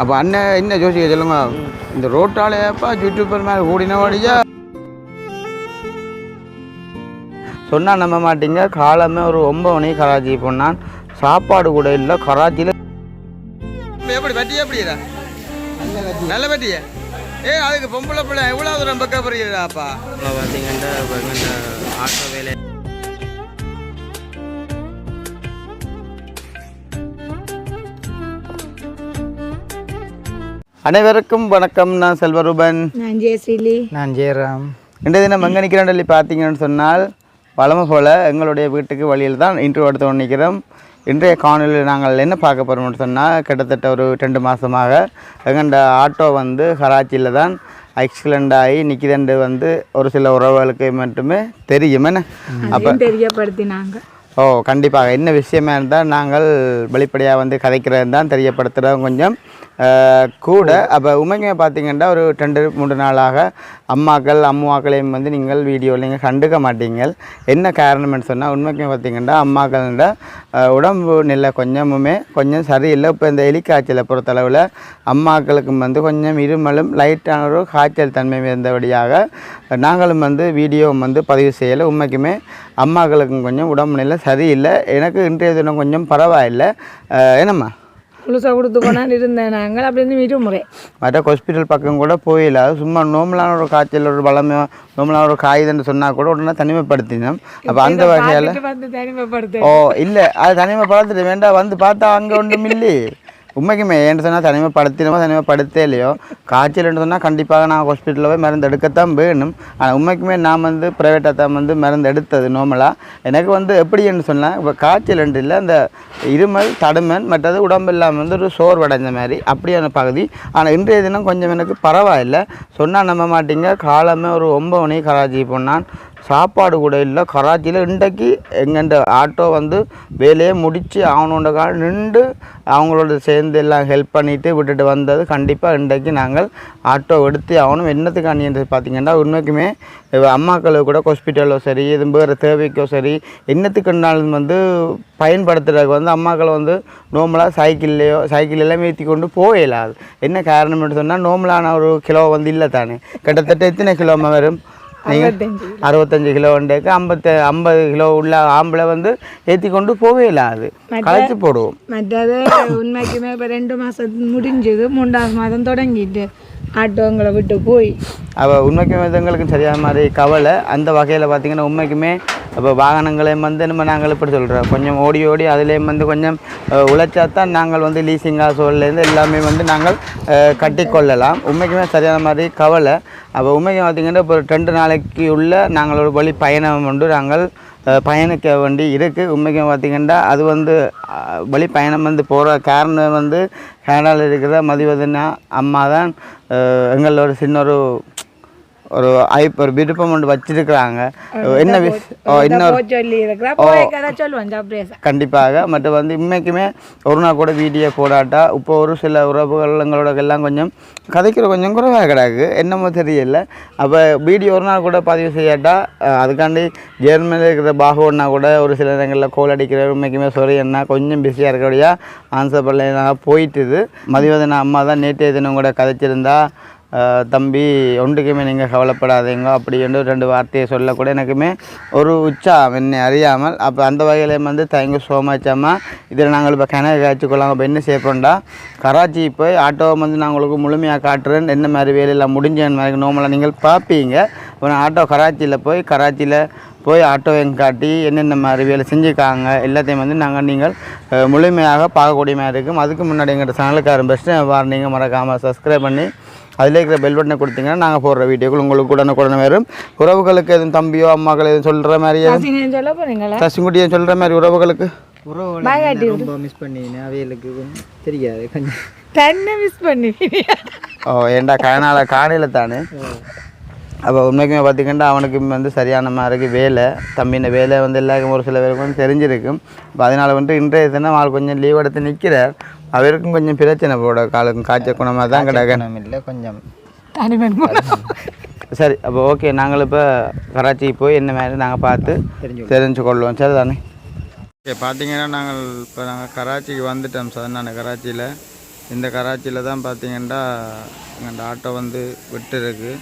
அப்போ அண்ணன் என்ன யோசிக்க சொல்லுங்க? இந்த ரோட்டாலேப்பா யூடியூபர் மேலே கூடின வழியா சொன்னா நம்ப மாட்டீங்க. காலமே ஒரு ஒன்பது மணிக்கு கராச்சி போனான். சாப்பாடு கூட இல்லை கராச்சியில் எப்படி வட்டி எப்படிடா நல்ல வட்டியே? ஏ அதுக்கு பொம்பளை பிள்ளை எவ்வளோ தூரம் பக்க போறீங்களாப்பா பார்த்தீங்கன்னா ஆட்டோ வேலை. அனைவருக்கும் வணக்கம். நான் செல்வரூபன். நான் ஜெயஸ்ரீலி. நான் ஜெயராம். இன்றைய தினம் எங்கே நிற்கிறேன் சொல்லி பார்த்தீங்கன்னு சொன்னால் வளமை போல் எங்களுடைய வீட்டுக்கு வழியில் தான் இன்ட்ரோ எடுத்து நிற்கிறோம் இன்றைய காணொலியில் நாங்கள் என்ன பார்க்க போகிறோம்னு சொன்னால் கிட்டத்தட்ட ஒரு ரெண்டு மாதமாக எங்கண்ட ஆட்டோ வந்து கராச்சியில் தான் ஆக்சிடெண்ட் ஆகி நிற்கிதண்டு வந்து ஒரு சில உறவுகளுக்கு மட்டுமே தெரியும். என்ன? அதையும் தெரியப்படுத்தினாங்க. ஓ கண்டிப்பாக. என்ன விஷயமா இருந்தால் நாங்கள் வெளிப்படையாக வந்து கதைக்கிறது தான் தெரியப்படுத்துகிறோம் கொஞ்சம். கூட அப்போ உமைங்க பார்த்தீங்கன்னா ஒரு ரெண்டு மூன்று நாளாக அம்மாக்கள் அம்மாக்களையும் வந்து நீங்கள் வீடியோவில் நீங்கள் கண்டுக்க மாட்டீங்க என்ன காரணம்னு சொன்னால் உண்மைக்கு பார்த்தீங்கன்னா அம்மாக்கள்ட உடம்பு நிலை கொஞ்சமுமே கொஞ்சம் சரியில்லை. இப்போ இந்த எலிக்காய்ச்சலை பொறுத்தளவில் அம்மாக்களுக்கு வந்து கொஞ்சம் இருமலும் லைட்டான ஒரு காய்ச்சல் தன்மை இருந்தபடியாக நாங்களும் வந்து வீடியோ வந்து பதிவு செய்யலை. உண்மைக்குமே அம்மாக்களுக்கும் கொஞ்சம் உடம்பு நிலை சரியில்லை. எனக்கு இன்றைய தினம் கொஞ்சம் பரவாயில்லை. என்னம்மா? முழுசா கொடுத்து கொண்டாந்து இருந்தேன் நாங்கள் அப்படி இருந்து விடுமுறை மற்ற ஹாஸ்பிட்டல் பக்கம் கூட போயில. சும்மா நோமலான ஒரு காய்ச்சல் ஒரு பலமே நோமலான ஒரு காயுதுன்னு சொன்னால் கூட உடனே தனிமைப்படுத்தினோம். அப்போ அந்த வகையில் தனிமைப்படுத்த. ஓ இல்லை. அது தனிமைப்படுத்திட்டு வேண்டாம் வந்து பார்த்தா அங்கே ஒன்றும் இல்லை. உண்மைக்குமே ஏன்னு சொன்னால் தனிமைப்படுத்தினமோ தனிமைப்படுத்தே இல்லையோ காய்ச்சல்னு சொன்னால் கண்டிப்பாக நான் ஹாஸ்பிட்டலில் போய் மருந்து எடுக்கத்தான் வேணும். ஆனால் உண்மைக்குமே நான் வந்து ப்ரைவேட்டாக தான் வந்து மருந்து எடுத்தது நார்மலாக எனக்கு வந்து எப்படின்னு சொன்னால் இப்போ காய்ச்சல் இல்லை அந்த இருமல் தடுமன் மற்றது உடம்பு இல்லாமல் வந்து ஒரு சோர்வடைஞ்ச மாதிரி அப்படியான பகுதி. ஆனால் இன்றைய தினம் கொஞ்சம் எனக்கு பரவாயில்லை. சொன்னால் நம்ப மாட்டீங்க. காலமே ஒரு ஒம்பது மணிக்கு கராச்சி போனான். சாப்பாடு கூட இல்லை கராச்சியில் இன்றைக்கு எங்கண்ட ஆட்டோ வந்து வேலையை முடித்து ஆகணுன்றக்காக நின்று அவங்களோட சேர்ந்து எல்லாம் ஹெல்ப் பண்ணிவிட்டு விட்டுட்டு வந்தது. கண்டிப்பாக இன்றைக்கு நாங்கள் ஆட்டோ எடுத்து ஆகணும். என்னத்துக்கு என்று பார்த்தீங்கன்னா உண்மைக்குமே அம்மாக்களுக்கு கூட ஹாஸ்பிட்டலோ சரி இது வேறு தேவைக்கோ சரி என்னத்துக்குனாலும் வந்து பயன்படுத்துறதுக்கு வந்து அம்மாக்கள் வந்து நோம்பலாக சைக்கிள்லையோ சைக்கிள் எல்லாம் ஏற்றி கொண்டு போயிடலாது என்ன காரணம்னு சொன்னால் நோம்பலான ஒரு கிலோ வந்து இல்லை தானே கிட்டத்தட்ட எத்தனை கிலோமா வரும்? நீங்கள் அறுபத்தஞ்சு கிலோ. உண்டுக்கு ஐம்பத்து ஐம்பது கிலோ உள்ள ஆம்பளை வந்து ஏற்றி கொண்டு போவே இல்லாது களைச்சி போடுவோம். மற்றது உண்மைக்குமே இப்போ ரெண்டு மாதம் முடிஞ்சது மூன்றாவது மாதம் தொடங்கிட்டு ஆட்டோங்களை விட்டு போய். அவள் உண்மைக்குமே எங்களுக்கு சரியான மாதிரி கவலை. அந்த வகையில் பார்த்தீங்கன்னா உண்மைக்குமே இப்போ வாகனங்களையும் வந்து நம்ம நாங்கள் இப்படி சொல்கிறோம் கொஞ்சம் ஓடி ஓடி அதுலேயும் வந்து கொஞ்சம் உழைச்சா தான் நாங்கள் வந்து லீசிங் காசுலேருந்து எல்லாமே வந்து நாங்கள் கட்டிக்கொள்ளலாம். உண்மைக்குமே சரியான மாதிரி கவலை. அப்போ உண்மைக்கு பார்த்தீங்கன்னா இப்போ ஒரு ரெண்டு நாளைக்கு உள்ள நாங்கள் ஒரு வழி பயணம் உண்டு. நாங்கள் பயணிக்க வேண்டி இருக்குது உண்மைக்கும் பார்த்திங்கன்னா அது வந்து வழி பயணம் வந்து போகிற காரணம் வந்து கனடாவில் இருக்கிற மதிவதனா அம்மா தான் எங்களோட சின்ன ஒரு ஒரு ஐப் ஒரு விருப்பம் ஒன்று வச்சிருக்கிறாங்க. என்ன இன்னொரு சொல்லி கண்டிப்பாக மற்றும் வந்து இன்றைக்குமே ஒரு நாள் கூட வீடியோ போடாட்டா இப்போ ஒரு சில உறவுகள் எங்களோட எல்லாம் கொஞ்சம் கதைக்கிற கொஞ்சம் குறைவாக கிடக்கு. என்னமோ தெரியல. அப்போ வீடியோ ஒரு நாள் கூட பதிவு செய்யாட்டா அதுக்காண்டி ஜெர்மனியில் இருக்கிற பாகுன்னா கூட ஒரு சில நேரங்களில் கோல் அடிக்கிற உண்மைக்குமே சொரி என்ன கொஞ்சம் பிஸியாக இருக்கபடியா ஆன்சர் பண்ணல போயிட்டுது. மதிவதன அம்மா தான் நேற்றைய தினம் கூட கதைச்சிருந்தா. தம்பி ஒன்றுக்குமே நீங்கள் கவலைப்படாதீங்க. அப்படி என்று ரெண்டு வார்த்தையை சொல்லக்கூட எனக்குமே ஒரு உற்சாகம் என்னை அறியாமல். அப்போ அந்த வகையில் வந்து தேங்க்யூ ஸோ மச் அம்மா. இதில் நாங்கள் இப்போ கிணறு காய்ச்சிக்கொள்ளாங்க இப்போ என்ன செய்ய கராச்சி போய் ஆட்டோவை வந்து நான் உங்களுக்கு முழுமையாக காட்டுறேன். என்ன மாதிரி வேலையெல்லாம் முடிஞ்ச மாதிரி நோமலாக நீங்கள் பார்ப்பீங்க. இப்போ நான் ஆட்டோ கராச்சியில் போய் கராச்சியில் போய் ஆட்டோவையும் காட்டி என்னென்ன மாதிரி வேலை செஞ்சுக்காங்க எல்லாத்தையும் வந்து நாங்கள் நீங்கள் முழுமையாக பார்க்கக்கூடிய மாதிரி இருக்கும். அதுக்கு முன்னாடி எங்கள்கிட்ட சேனலுக்காரன் பெஸ்ட்டு நீங்கள் மறக்காமல் சப்ஸ்கிரைப் பண்ணி அதில் இருக்கிற பெல் பட்டனை கொடுத்தீங்கன்னா நாங்கள் போடுற வீடியோக்கள் உங்களுக்கு உடனே உடனே வரும். உறவுகளுக்கு எதுவும் தம்பியோ அம்மாக்கள் எதுவும் சொல்கிற மாதிரி எதுவும்? சசினேன்னு சொல்ல போறீங்களா? சசிங்குட்டியை சொல்கிற மாதிரி உறவுகளுக்கு? ரொம்ப மிஸ் பண்ணினேன் அவைகளுக்கு தெரியாது கொஞ்சம். தன்னை மிஸ் பண்ணுவீங்க ஓ ஏண்டா கயனால காணையில் தானே? அப்போ உண்மைக்குமே பார்த்திங்கன்னா அவனுக்கு வந்து சரியான மாதிரி வேலை. தம்பின வேலை வந்து எல்லாருக்கும் ஒரு சில பேருக்கு வந்து தெரிஞ்சிருக்கும். இப்போ அதனால் வந்து இன்றைய தினம் ஆள் கொஞ்சம் லீவ் எடுத்து நிற்கிறார் அவருக்கும் கொஞ்சம் பிரச்சனை போட காலுக்கும் காய்ச்சல் குணமாக தான் கிடக்கு. இல்லை கொஞ்சம். தனிமன் சரி அப்போ ஓகே நாங்கள் இப்போ கராச்சிக்கு போய் என்ன மாதிரி நாங்கள் பார்த்து தெரிஞ்சு கொள்வோம். சரி தானே ஓகே பார்த்தீங்கன்னா நாங்கள் இப்போ நாங்கள் கராச்சிக்கு வந்துட்டோம் சார். நான் கராச்சியில். இந்த கராச்சியில் தான் பார்த்தீங்கன்னா எங்கள் ஆட்டோ வந்து விட்டுருக்கு.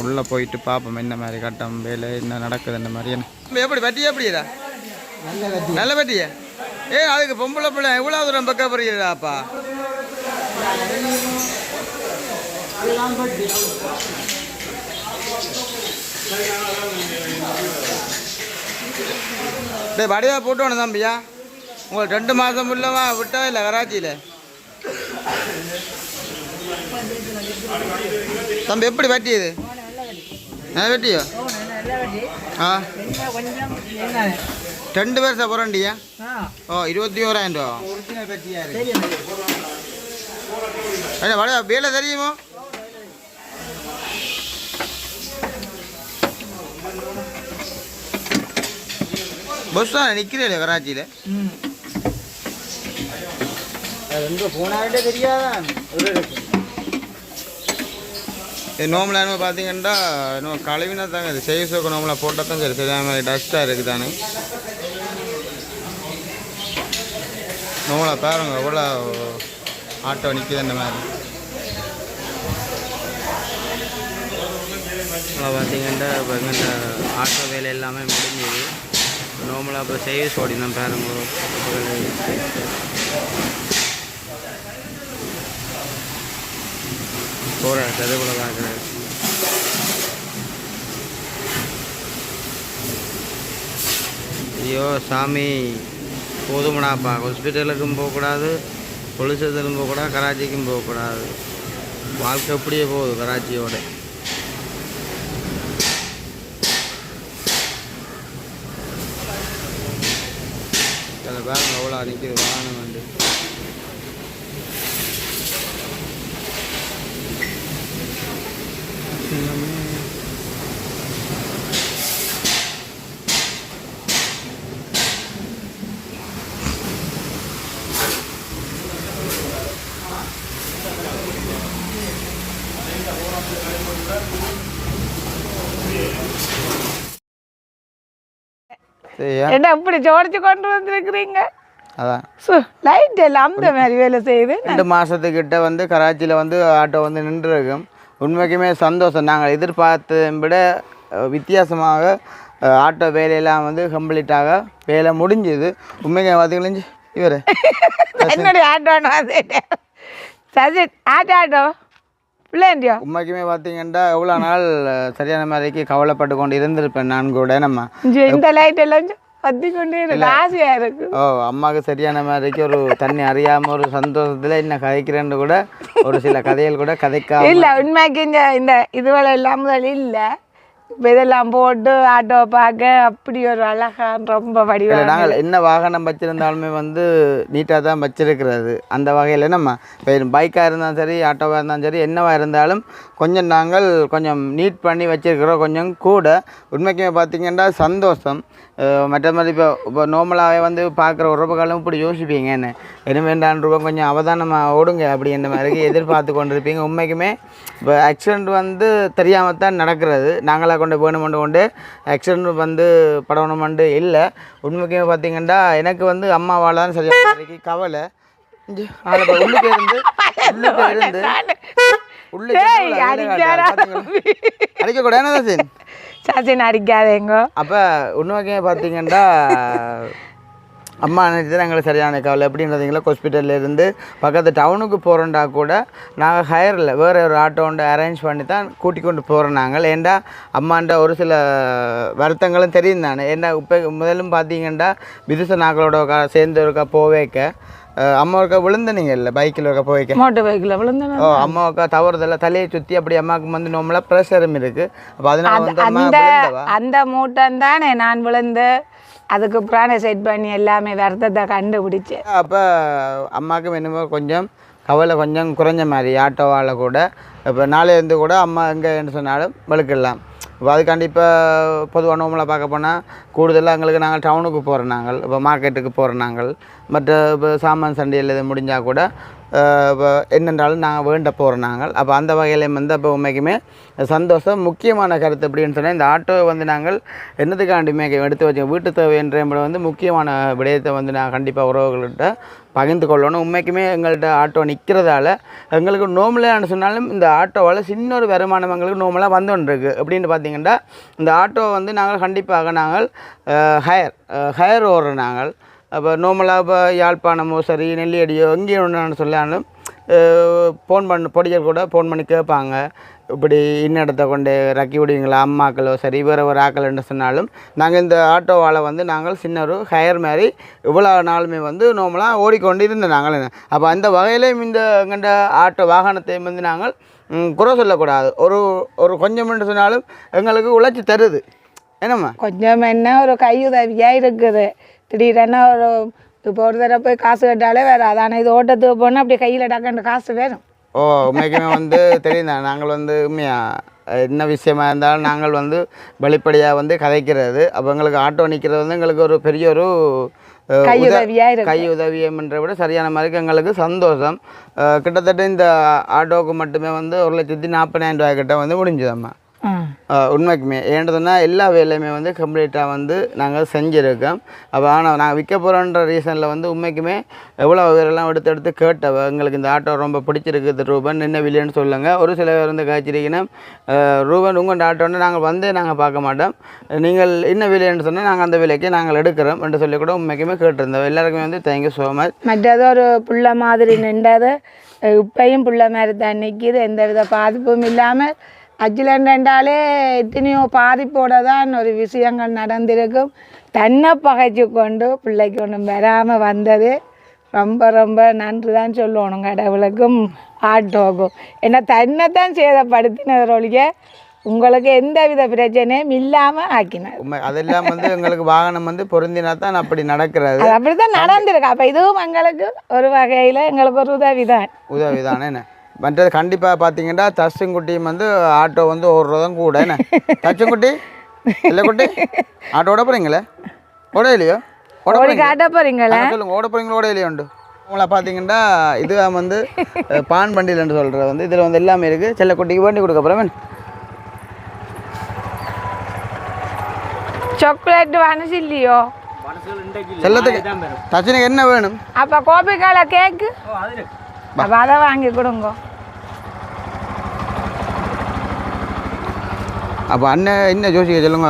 உள்ளே போயிட்டு பார்ப்போம் என்ன மாதிரி கட்டம் வேலை என்ன நடக்குது இந்த மாதிரி என்ன. எப்படி வட்டி எப்படிடா? நல்ல வட்டியா? ஏ அதுக்கு பொம்பளை பிள்ளை எவ்வளோ தூரம் பக்க போறீங்களாப்பா டேய் வடிவா போட்டு வேணும் தம்பியா. உங்களுக்கு ரெண்டு மாதம் உள்ளவா விட்டா இல்லை கராச்சியில்? தம்பி எப்படி வட்டி இது ஆ வெட்டியோ? ஆ. ரெண்டு பேர் போகிறண்டியா ஓ இருபத்தி ஓராயிரம் ரூபா. என்ன வடிவா வேலை தெரியுமோ? பஸ் தான் நிற்கிறேன் கராச்சியில். எங்கே போனாலே தெரியாதான். இது நோம்பலாக என்ன பார்த்தீங்கன்னா இன்னும் கழுவினா தாங்க இது செய்ய சோக்க நோம்பலாக போட்டால் தான் சரி. சரியான மாதிரி டஸ்ட்டாக இருக்குது தானே நோம்பலா பாருங்க எவ்வளோ ஆட்டோ நிற்கிது இந்த மாதிரி. இப்போ பார்த்தீங்கன்னா இப்போ எங்கள்கிட்ட ஆட்டோ வேலை எல்லாமே முடிஞ்சது. நோம்பலாக இப்போ செய்ய சோடி தான் பாருங்க. போகிற தான் இருக்கிறேன் ஐயோ சாமி போதுமடாப்பா. ஹாஸ்பிட்டலுக்கும் போகக்கூடாது பொலிசத்திலும் போகக்கூடாது கராச்சிக்கும் போகக்கூடாது. வாழ்க்கை அப்படியே போகுது கராச்சியோட. சில பேர் எவ்வளோ நிற்கிது வாகனம் வந்து. என்ன இப்படி ஜோடிச்சு கொண்டு வந்திருக்கிறீங்க? அதான். லைட் எல்லாம் அந்த மாதிரி வேலை செய்யுது ரெண்டு மாதத்துக்கிட்ட வந்து கராச்சியில் வந்து ஆட்டோ வந்து நின்றுருக்கும். உண்மைக்குமே சந்தோஷம். நாங்கள் எதிர்பார்த்ததை விட வித்தியாசமாக ஆட்டோ வேலையெல்லாம் வந்து கம்ப்ளீட்டாக வேலை முடிஞ்சுது. உண்மைக்கு பார்த்தீங்களா இவர். என்னுடைய ஆட்டோன்னு சரி ஆட்டோ ஆட்டோ. பிள்ளைண்டியோ உண்மைக்குமே பார்த்தீங்கன்னா எவ்வளோ நாள் சரியான மாதிரிக்கு கவலைப்பட்டு கொண்டு இருந்திருப்பேன் நான் கூட. நம்ம இந்த லைட் எல்லாம் பத்தி கொண்டே இருக்கு ஆசையா இருக்கு. ஓ அம்மாவுக்கு சரியான மாதிரிக்கு ஒரு தண்ணி அறியாமல் ஒரு சந்தோஷத்தில் என்ன கதைக்கிறேன்னு கூட ஒரு சில கதைகள் கூட கதைக்காம இல்ல உண்மைக்கு இந்த இந்த இதுவரை எல்லாம் முதல் இல்ல. இப்ப இதெல்லாம் போட்டு ஆட்டோ பார்க்க அப்படி ஒரு அழகான் ரொம்ப வடிவா இல்லை நாங்கள் என்ன வாகனம் வச்சுருந்தாலுமே வந்து நீட்டாக தான் வச்சிருக்கிறது. அந்த வகையில் நம்ம இப்போ பைக்காக இருந்தாலும் சரி ஆட்டோவாக இருந்தாலும் சரி என்னவாக இருந்தாலும் கொஞ்சம் நாங்கள் கொஞ்சம் நீட் பண்ணி வச்சிருக்கிறோம். கொஞ்சம் கூட. உண்மைக்குமே பார்த்தீங்கன்னா சந்தோஷம். மற்ற மாதிரி இப்போ இப்போ நார்மலாகவே வந்து பார்க்குற உறவுகளும் இப்படி யோசிப்பீங்க என்ன ரூபா கொஞ்சம் அவதானமாக ஓடுங்க அப்படி என்ற மாதிரி எதிர்பார்த்து கொண்டிருப்பீங்க உண்மைக்குமே இப்போ ஆக்சிடெண்ட் வந்து தெரியாமல் தான் நடக்கிறது நாங்களாக கொண்டு வேணுமெண்டு கொண்டு ஆக்சிடெண்ட் வந்து படணுமெண்டு இல்லை உண்மைக்குமே பார்த்தீங்கன்னா எனக்கு வந்து அம்மாவால் தான் மாதிரிக்கு கவலை உள்ளுக்கு இருந்து உள்ளுக்கு இருந்து பாத்தீங்களா? அடிக்கக்கூடாது என்ன சாச்சின் அடிக்காதேங்கோ அப்போ உண்மைக்கே பார்த்தீங்கன்னா அம்மா நினைச்சு எங்களை சரியான கவலை. எப்படின்றதுங்களா ஹாஸ்பிட்டல்ல இருந்து பக்கத்து டவுனுக்கு போகிறோண்டா கூட நாங்கள் ஹையரில் வேறு ஒரு ஆட்டோ அரேஞ்ச் பண்ணி தான் கூட்டி கொண்டு போகிறோம் நாங்கள். ஏண்டா அம்மாண்ட ஒரு சில வருத்தங்களும் தெரியும் தானே. ஏன்னா இப்போ முதலும் பார்த்தீங்கன்னா விதுச நாக்களோட சேர்ந்து இருக்கா போவேக்க. அஹ் அம்மா ஒருக்கா விழுந்தனீங்க இல்லை? பைக்கில் இருக்க போவேக்க மோட்டர் பைக்கில் விழுந்தன. ஓ அம்மாவுக்கா தவறுதல்ல தலையை சுற்றி அப்படி அம்மாவுக்கு வந்து நம்மளா ப்ரெஷரும் இருக்குது அப்போ அதனால வந்து அந்த அந்த மூட்டம் தானே நான் விழுந்து. அதுக்கு பிராண செட் பண்ணி எல்லாமே வருத்தத்தை கண்டுபிடிச்சேன் அப்போ அம்மாவுக்கு என்னமோ கொஞ்சம் கவலை கொஞ்சம் குறைஞ்ச மாதிரி ஆட்டோவால் கூட. இப்போ நாளையிலேருந்து கூட அம்மா எங்கேன்னு சொன்னாலும் வெளுக்கிடலாம். இப்போ அதுக்காண்டி இப்போ பொதுவாக நோம்பலை பார்க்க போனால் கூடுதலாக எங்களுக்கு நாங்கள் டவுனுக்கு போகிறோம் நாங்கள். இப்போ மார்க்கெட்டுக்கு போகிறோம் நாங்கள். மற்ற இப்போ சாமான் சண்டையில் இது முடிஞ்சால் கூட என்னென்றாலும் நாங்கள் வேண்ட போகிறோம் நாங்கள். அப்போ அந்த வகையிலையும் வந்து அப்போ உண்மைக்குமே சந்தோஷம். முக்கியமான கருத்து எப்படின்னு சொன்னால் இந்த ஆட்டோவை வந்து நாங்கள் என்னதுக்காண்டிமே எடுத்து வச்சோம் வீட்டு தேவைன்ற வந்து முக்கியமான விடயத்தை வந்து நான் கண்டிப்பாக உறவுகள்கிட்ட பகிர்ந்து கொள்ளணும். உண்மைக்குமே எங்கள்கிட்ட ஆட்டோ நிற்கிறதால எங்களுக்கு நோம்பலான்னு சொன்னாலும் இந்த ஆட்டோவால் சின்ன ஒரு வருமானம் எங்களுக்கு நோம்பலாக வந்து அப்படின்னு பார்த்தீங்கன்னா இந்த ஆட்டோ வந்து நாங்கள் கண்டிப்பாக நாங்கள் ஹயர் ஹயர் ஓடுறோம் நாங்கள். அப்போ நோமலாக இப்போ யாழ்ப்பாணமோ சரி நெல்லியடியோ எங்கேயும் ஒன்றுன்னு சொல்லாலும் ஃபோன் பண்ண பொடிகள் கூட ஃபோன் பண்ணி கேட்பாங்க. இப்படி இன்ன இடத்த கொண்டு ரக்கி விடுவீங்களா அம்மாக்களோ சரி வேறு ஒரு ஆக்கள்னு சொன்னாலும் நாங்கள் இந்த ஆட்டோவால் வந்து நாங்கள் சின்ன ஒரு ஹையர் மாதிரி இவ்வளோ நாளுமே வந்து நோமலாக ஓடிக்கொண்டு இருந்தோம் நாங்கள். அப்போ அந்த வகையிலையும் இந்த எங்கள்ட ஆட்டோ வாகனத்தையும் வந்து நாங்கள் குறை சொல்லக்கூடாது. ஒரு ஒரு கொஞ்சம் சொன்னாலும் எங்களுக்கு உழைச்சி தருது. என்னம்மா? கொஞ்சம் என்ன ஒரு கையுதவியாக இருக்குது. திடீரென ஒரு இப்போ ஒரு தடவை போய் காசு கட்டாலே வேறு. அதான இது ஓட்டத்துக்கு போனால் அப்படியே கையில் டக்குன்னு காசு வேணும். ஓ உண்மைக்குமே வந்து தெரியும் தான் நாங்கள் வந்து உண்மையா என்ன விஷயமா இருந்தாலும் நாங்கள் வந்து வெளிப்படையாக வந்து கதைக்கிறது. அப்போ எங்களுக்கு ஆட்டோ நிற்கிறது வந்து எங்களுக்கு ஒரு பெரிய ஒரு கை உதவியம்ன்ற விட சரியான மாதிரி எங்களுக்கு சந்தோஷம். கிட்டத்தட்ட இந்த ஆட்டோவுக்கு மட்டுமே வந்து ஒரு லட்சத்தி நாற்பதாயிரம் ரூபாய் கிட்ட வந்து முடிஞ்சுதம்மா உண்மைக்குமே. ஏன்னு சொன்னால் எல்லா வேலையுமே வந்து கம்ப்ளீட்டாக வந்து நாங்கள் செஞ்சுருக்கோம். அப்போ ஆனால் நாங்கள் விற்க போகிறோன்ற ரீசனில் வந்து உண்மைக்குமே எவ்வளோ பேரெல்லாம் எடுத்து எடுத்து கேட்டவ எங்களுக்கு இந்த ஆட்டோ ரொம்ப பிடிச்சிருக்குது ரூபன் என்ன விலைன்னு சொல்லுங்கள் ஒரு சில பேர் வந்து காய்ச்சிருக்கீங்கன்னா ரூபன் உங்கள் ஆட்டோன்னு நாங்கள் வந்தே நாங்கள் பார்க்க மாட்டோம். நீங்கள் என்ன விலைன்னு சொன்னால் நாங்கள் அந்த விலைக்கு நாங்கள் எடுக்கிறோம் என்று சொல்லி கூட உண்மைக்குமே கேட்டிருந்தோம். எல்லாருக்குமே வந்து தேங்க்யூ ஸோ மச் மற்றது ஒரு புள்ள மாதிரி நின்றது இப்பையும் புள்ள மாதிரி தான் நிற்கிது எந்த வித பாதிப்பும் இல்லாமல் அச்சிலன் ரெண்டாலே எத்தனையோ பாதிப்போட தான் ஒரு விஷயங்கள் நடந்திருக்கும். தன்னை பகைச்சு கொண்டு பிள்ளைக்கு ஒன்றும் வராமல் வந்தது. ரொம்ப ரொம்ப நன்றி தான் சொல்லணும் கடவுளுக்கும் ஆட்டோக்கும் ஏன்னா தன்னை தான் சேதப்படுத்தினவர் ஒழிய உங்களுக்கு எந்த வித பிரச்சனையும் இல்லாமல் ஆக்கினார். அதெல்லாம் வந்து எங்களுக்கு வாகனம் வந்து பொருந்தினா தான் அப்படி நடக்கிறது. அது அப்படிதான் நடந்திருக்கு. அப்போ இதுவும் எங்களுக்கு ஒரு வகையில் எங்களுக்கு ஒரு உதவி தான் உதவி தானே என்ன? மற்றது கண்டிப்பாக பார்த்தீங்கன்னா தச்சுங்குட்டியும் வந்து ஆட்டோ வந்து ஓடுறதும் கூட. என்ன? தச்சுங்குட்டி இல்லை குட்டி ஆட்டோ ஓட போகிறீங்களே ஓட இல்லையோ ஓட ஓடி போறீங்களா? காட்ட போறீங்களா? ஆ, சொல்லுங்க. ஓட போகிறீங்களா ஓட இல்லையோண்டு உங்களை பார்த்தீங்கன்னா இது வந்து பான் பண்டில்னு சொல்கிறது வந்து இதில் வந்து எல்லாமே இருக்குது செல்லக்குட்டிக்கு வேண்டி கொடுக்க போகிறேன் சாக்லேட் மனசு இல்லையோ செல்லத்துக்கு தச்சனுக்கு என்ன வேணும்? அப்போ கோபிக்கால கேக்கு அப்போ அதை வாங்கி கொடுங்க அப்போ அண்ணன் என்ன ஜோசிக்க சொல்லுங்க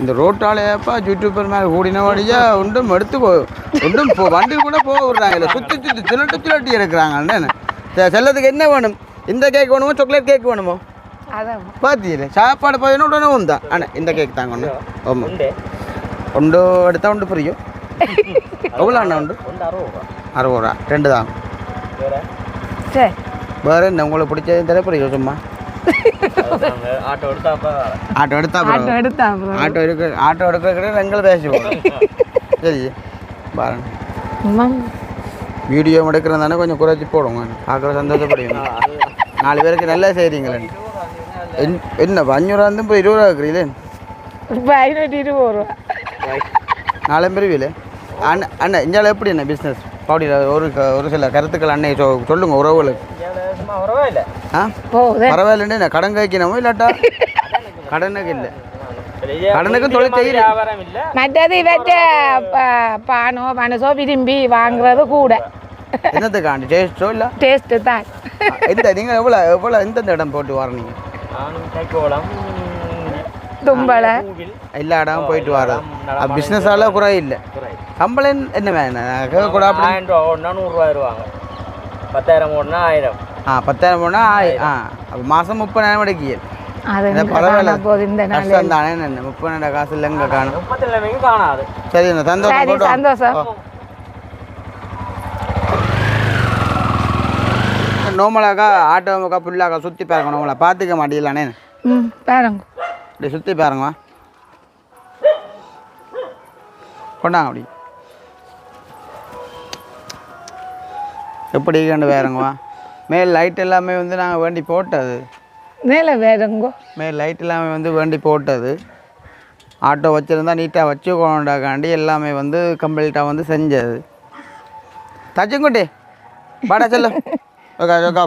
இந்த ரோட்டாலேப்பா யூடியூபர் மேலே கூடின வழியா ஒன்றும் எடுத்து போ ஒன்றும் போ வண்டி கூட போக விடுறாங்க இல்லை சுற்றி சுற்றி சுழட்டி சுழட்டி இருக்கிறாங்க அண்ணன் செல்லத்துக்கு என்ன வேணும் இந்த கேக் வேணுமோ சாக்லேட் கேக் வேணுமோ அதான் பார்த்தீங்களே சாப்பாடு பதினொன்று உடனே உண்டா அண்ணன் இந்த கேக் தாங்க ஒன்று ஆமாம் ஒன்று எடுத்தால் ஒன்று புரியும் எவ்வளோ அண்ணா உண்டு அறுபது ரூபா ரெண்டு தான் சரி வேறு என்ன உங்களுக்கு பிடிச்சது புரியும் சும்மா. ஆட்டோ எடுத்தாப்பா ஆட்டோ எடுத்தா ஆட்டோ எடுத்தா ஆட்டோ எடுக்க ஆட்டோ எடுக்கிற எங்களை பேசுவோம் சரி. பாருங்க. வீடியோ எடுக்கிறது தானே கொஞ்சம் குறைச்சி போடுங்க. பார்க்குற சந்தோஷப்படுவீங்க. நாலு பேருக்கு நல்லா செய்கிறீங்களே என்- என்ன அஞ்சூறுவா இருந்து இப்போ இருபது ரூபா இருக்கிறீங்களே இப்போ ஐநூற்றி இருபது ரூபா. நாலு பெருவிலே அண்ணன் அண்ணன் இந்தியாவில் எப்படி என்ன பிஸ்னஸ் பவுடியில் ஒரு ஒரு சில கருத்துக்கள் அன்னை சொ சொல்லுங்க உறவுகளுக்கு. சும்மா வரவே இல்லை. ஆ? பரவாயில்லன்னு என்ன கடன் கேட்கணுமோ இல்லாட்டா? கடனுக்கு இல்லை. கடனுக்கு தொழில் இல்லை. மற்றது இவற்ற பானோ மனசோ விரும்பி வாங்குறது கூட. என்னத்துக்காண்டி? டேஸ்ட்டோ இல்லை? டேஸ்ட்டு தான். இந்த நீங்கள் எவ்வளோ எவ்வளோ எந்தெந்த இடம் போட்டு வரீங்க? மூவில் எல்லா இடமும் போயிட்டு வர்றது. பிஸ்னஸால குறை இல்லை. சம்பளம் என்ன வேணும் கூட அப்படி ஆயிரம் ரூபா ஓடனா நூறுரூவா தருவாங்க. பத்தாயிரம் ஓடனா ஆயிரம். ஆ பத்தாயிரம் போனால் ஆய் ஆ அப்போ மாதம் முப்பதாயிரம் இந்த பரவாயில்ல. கஷ்டம் தானே முப்பதாயிரம் காசு இல்லைங்க காணும். காணாது. சரி என்ன சந்தோஷம் சந்தோஷம். நோமலாக்கா ஆட்டோமுக்கா புல்லாக்கா சுற்றி பாருங்க நோமலா பார்த்துக்க மாட்டீங்களானே ம் பாருங்க. இப்படி சுற்றி பாருங்க கொண்டாங்க அப்படி. எப்படி கண்டு வேறங்கவா மேல் லைட் எல்லாமே வந்து நாங்கள் வேண்டி போட்டது. மேலே வேறுங்கோ மேல் லைட் எல்லாமே வந்து வேண்டி போட்டது. ஆட்டோ வச்சுருந்தா நீட்டாக வச்சு கொண்டாக்காண்டி எல்லாமே வந்து கம்ப்ளீட்டாக வந்து செஞ்சது. தச்சுங்குட்டி பாடா செல்லும்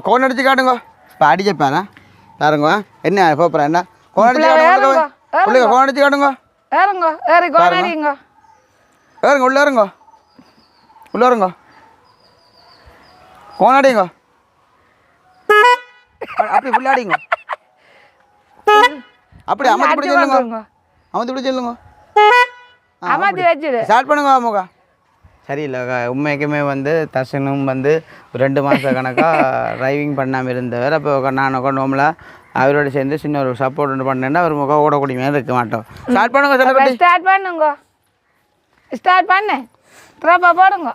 கோன் அடிச்சு காட்டுங்க. இப்போ அடிக்க பாரு பாருங்க என்ன போப்புறேன் என்ன? கோன் அடிச்சு காட்டுங்க பிள்ளைங்க கோன் அடிச்சு காட்டுங்க. ஏறுங்க ஏறி கோனடிங்க ஏறுங்க உள்ள இருங்க உள்ள இருங்க கோன் அடிங்க. அப்படி புள்ளாடிங்க அப்படி அமர்த்தி பிடி சொல்லுங்க அமர்த்தி பிடி சொல்லுங்க அமர்த்தி வச்சிடு ஸ்டார்ட் பண்ணுங்க முகா சரியில்லை உண்மைக்குமே வந்து தர்ஷனும் வந்து ரெண்டு மாத கணக்காக டிரைவிங் பண்ணாமல் இருந்தவர். அப்போ நான் நோம்பலாக அவரோட சேர்ந்து சின்ன ஒரு சப்போர்ட் ஒன்று பண்ணேன்னா அவர் முகம் ஓடக்கூடிய மாதிரி இருக்க மாட்டோம். ஸ்டார்ட் பண்ணுங்க ஸ்டார்ட் பண்ணுங்க. ஸ்டார்ட் பண்ணு. ட்ரப்பா போடுங்க.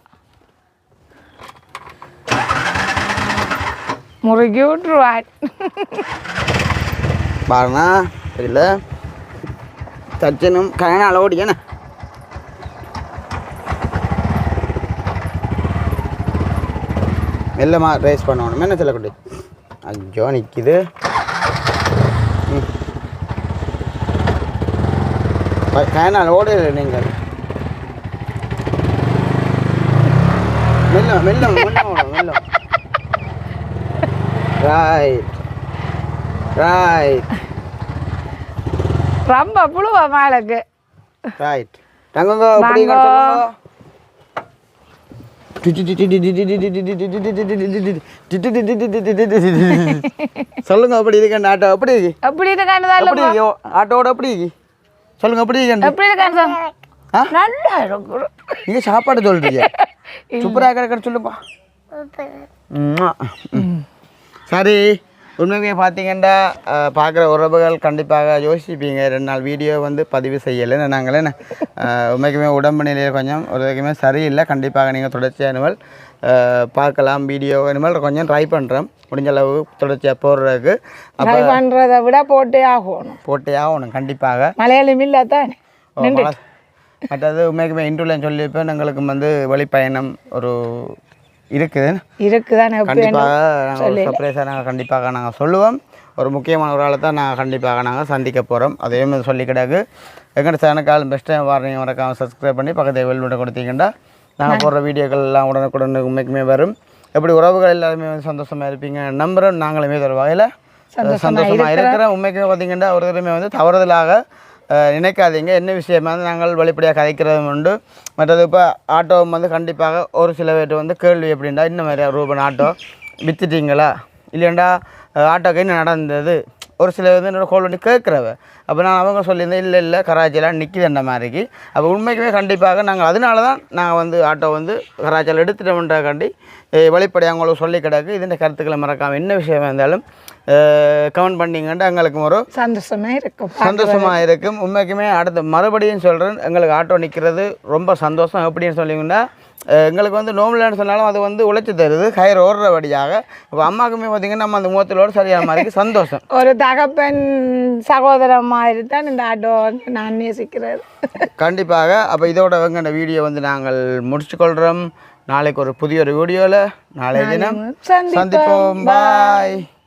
முறுக்கி விட்டுருவாட் பாருண்ணா தெரியல சச்சினும் கல்யாணம் ஓடிக்கண்ணே மெல்லமா ரேஸ் பண்ணணும் என்ன செல்லக்குட்டி ஐயோ நிற்கிது கயனால் ஓடல நீங்கள் மெல்லம் மெல்லம் மெல்லம் ஓடும், ரைட் ரைட் ரொம்ப புழுவா மாளுக்கு ரைட் தங்குங்க அப்படி வாங்கோ. சொல்லுங்க அப்படி இருக்கேன் ஆட்டோ அப்படி. எப்படி இருக்கான்னு அப்படி இருக்கு. ஆட்டோட அப்படி. சொல்லுங்க அப்படி இருக்கேன் சொல்லு. ஆ? நல்லா இருக்கும் நீங்க சாப்பாடு சொல்றீங்க சூப்பராக கிடக்கிற சொல்லுப்பா உம்மா. சரி. உண்மையாக பார்த்தீங்கன்னா பார்க்குற உறவுகள் கண்டிப்பாக யோசிப்பீங்க. ரெண்டு நாள் வீடியோ வந்து பதிவு செய்யலை நாங்கள் என்ன உண்மைக்குமே உடம்பு நிலையில் கொஞ்சம் வகையுமே சரியில்லை. கண்டிப்பாக நீங்கள் தொடர்ச்சியாக இனிமேல் பார்க்கலாம் வீடியோ. இனிமேல் கொஞ்சம் ட்ரை பண்ணுறோம் முடிஞ்ச அளவு தொடர்ச்சியாக போடுறதுக்கு. ட்ரை பண்ணுறதை விட போட்டே ஆகணும். போட்டே ஆகணும் கண்டிப்பாக. மலையாளம் இல்லை தானே? மற்றது உண்மைக்குமே இன்டர்வியூல சொல்லியிருப்பேன். எங்களுக்கு வந்து வழிப்பயணம் ஒரு இருக்குது. இருக்குதானே கண்டிப்பாக சர்ப்ரைஸாக நாங்கள் கண்டிப்பாக நாங்கள் சொல்லுவோம். ஒரு முக்கியமான ஒரு ஆளை தான் நாங்கள் கண்டிப்பாக நாங்கள் சந்திக்க போகிறோம் அதே மாதிரி சொல்லி கிடக்கு எங்கள்கிட்ட சேனக்கால் பெஸ்ட் டைம் வாரீங்க மறக்காம சப்ஸ்கிரைப் பண்ணி பக்கத்தில் வெல் பட்டன் கொடுத்தீங்கன்னா நாங்கள் போடுற வீடியோக்கள் எல்லாம் உடனுக்குடன் உண்மைக்குமே வரும். எப்படி உறவுகள் எல்லாருமே வந்து சந்தோஷமாக இருப்பீங்க நம்புகிறோம் நாங்களுமே ஒரு வகையில் சந்தோஷமாக இருக்கிறோம். உண்மைக்குமே பார்த்தீங்கன்னா ஒரு தடவை வந்து தவறுதலாக நினைக்காதீங்க என்ன விஷயமா வந்து நாங்கள் வெளிப்படையாக கதைக்கிறதும் உண்டு. மற்றது இப்போ ஆட்டோவும் வந்து கண்டிப்பாக ஒரு சில பேர்ட்டு வந்து கேள்வி எப்படின்டா இந்த மாதிரி ரூபன் ஆட்டோ விற்றுட்டீங்களா இல்லைண்டா ஆட்டோக்கு நடந்தது? ஒரு சில வந்து என்னோட கோல் பண்ணி கேட்குறவ. அப்போ நான் அவங்க சொல்லியிருந்தேன் இல்லை இல்லை கராச்சியெல்லாம் நிற்கிது அந்த மாதிரிக்கு. அப்போ உண்மைக்குமே கண்டிப்பாக நாங்கள் அதனால தான் நாங்கள் வந்து ஆட்டோ வந்து கராச்சியில் எடுத்துட்டோம்ன்றக்காண்டி வெளிப்படையாக அவங்களுக்கு சொல்லி கிடக்கு. இதுன்ற கருத்துக்களை மறக்காமல் என்ன விஷயமா இருந்தாலும் கமெண்ட் பண்ணிங்கன்னா எங்களுக்கு ஒரு சந்தோஷமே இருக்கும். சந்தோஷமாக இருக்கும். உண்மைக்குமே அடுத்து மறுபடியும் சொல்கிறேன் எங்களுக்கு ஆட்டோ நிற்கிறது ரொம்ப சந்தோஷம். எப்படின்னு சொன்னீங்கன்னா அஹ் எங்களுக்கு வந்து நோம்பலன்னு சொன்னாலும் அது வந்து உழைச்சி தருது கயிறு ஓடுறபடியாக. இப்போ அம்மாவுக்குமே பார்த்தீங்கன்னா நம்ம அந்த முகத்திலோடு சரியான மாதிரி சந்தோஷம். ஒரு தகப்பன் சகோதரன் மாதிரி தான் இந்த ஆட்டோ நான் நேசிக்கிறது. கண்டிப்பாக. அப்போ இதோட இந்த வீடியோ வந்து நாங்கள் முடிச்சுக்கொள்கிறோம் நாளைக்கு ஒரு புதிய ஒரு வீடியோவில் நாளைய தினம். சந்திப்போம். பாய்